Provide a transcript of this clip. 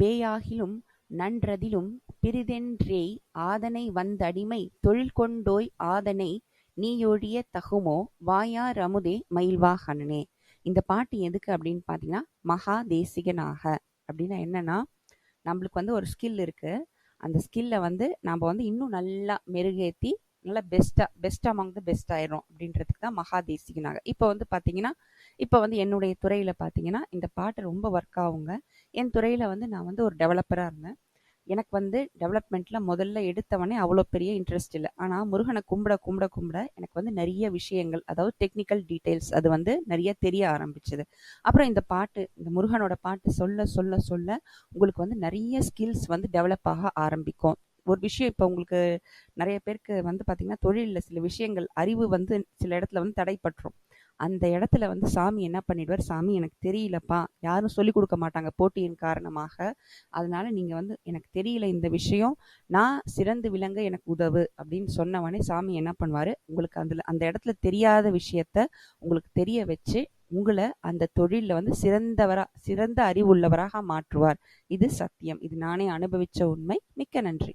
பேயாகிலும் நன்றதிலும் பிறிதென்றேய் ஆதனை வந்தடிமை தொழில்கொண்டோய் ஆதனை நீயொழிய தகுமோ? வாயார் அமுதே மயில்வாகனனே இந்த பாட்டு எதுக்கு அப்படின்னு பார்த்தீங்கன்னா மகா தேசிகனாக அப்படின்னா என்னன்னா நம்மளுக்கு வந்து ஒரு ஸ்கில் இருக்கு. அந்த ஸ்கில்லை வந்து நாம் வந்து இன்னும் நல்லா மெருகேற்றி நல்லா பெஸ்ட்டாக பெஸ்ட் அமாங் த பெஸ்ட் ஆயிரும் அப்படின்றதுக்கு தான் மகா தேசிகனாக இப்போ வந்து பார்த்தீங்கன்னா இப்போ வந்து என்னுடைய துறையில் பார்த்தீங்கன்னா இந்த பாட்டு ரொம்ப ஒர்க் ஆகுங்க. என் துறையில் வந்து நான் வந்து ஒரு டெவலப்பராக இருந்தேன். எனக்கு வந்து டெவலப்மெண்ட்டில் முதல்ல எடுத்தவொடனே அவ்வளோ பெரிய இன்ட்ரெஸ்ட் இல்லை. ஆனால் முருகனை கும்பிட கும்பிட கும்பிட எனக்கு வந்து நிறைய விஷயங்கள் அதாவது டெக்னிக்கல் டீட்டெயில்ஸ் அது வந்து நிறைய தெரிய ஆரம்பிச்சது. அப்புறம் இந்த பாட்டு இந்த முருகனோட பாட்டு சொல்ல சொல்ல சொல்ல உங்களுக்கு வந்து நிறைய ஸ்கில்ஸ் வந்து டெவலப் ஆக ஆரம்பிக்கும். ஒரு விஷயம் இப்போ உங்களுக்கு நிறைய பேருக்கு வந்து பார்த்திங்கன்னா தொழிலில் சில விஷயங்கள் அறிவு வந்து சில இடத்துல வந்து தடைப்பட்டுரும். அந்த இடத்துல வந்து சாமி என்ன பண்ணிடுவார்? சாமி எனக்கு தெரியலப்பா. யாரும் சொல்லிக் கொடுக்க மாட்டாங்க போட்டியின் காரணமாக. அதனால நீங்கள் வந்து எனக்கு தெரியல இந்த விஷயம். நான் சிறந்து விளங்க எனக்கு உதவு. அப்படின்னு சொன்னவனே சாமி என்ன பண்ணுவார்? உங்களுக்கு அதில் அந்த இடத்துல தெரியாத விஷயத்த உங்களுக்கு தெரிய வச்சு உங்களை அந்த தொழிலில் வந்து சிறந்தவரா சிறந்த அறிவுள்ளவராக மாற்றுவார். இது சத்தியம். இது நானே அனுபவித்த உண்மை. மிக்க நன்றி.